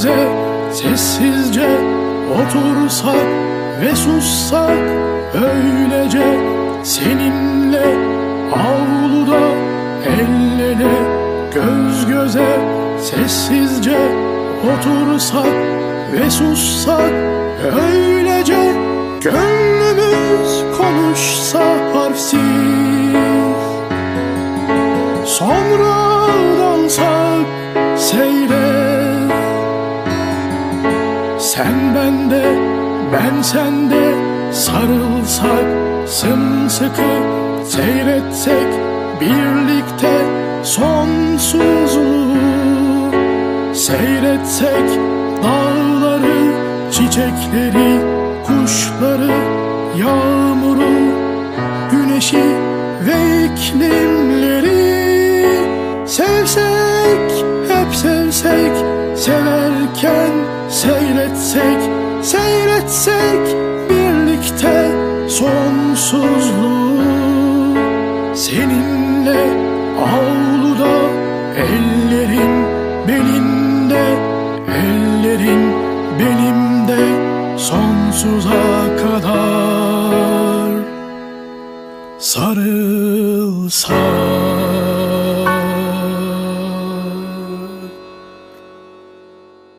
göze sessizce otursak ve sussak öylece seninle avluda el göz göze sessizce otursak ve sussak öylece gönlümüz konuşsa harfsiz Sen bende ben sende. Sarılsak Sımsıkı seyretsek birlikte sonsuzluğu Seyretsek dağları, çiçekleri, kuşları, yağmuru, güneşi ve iklimleri. Sevsek, hep sevsek, severken Seyretsek, seyretsek birlikte sonsuzluğu. Seninle avluda ellerin belinde Ellerin benimde sonsuza kadar. Sarılsak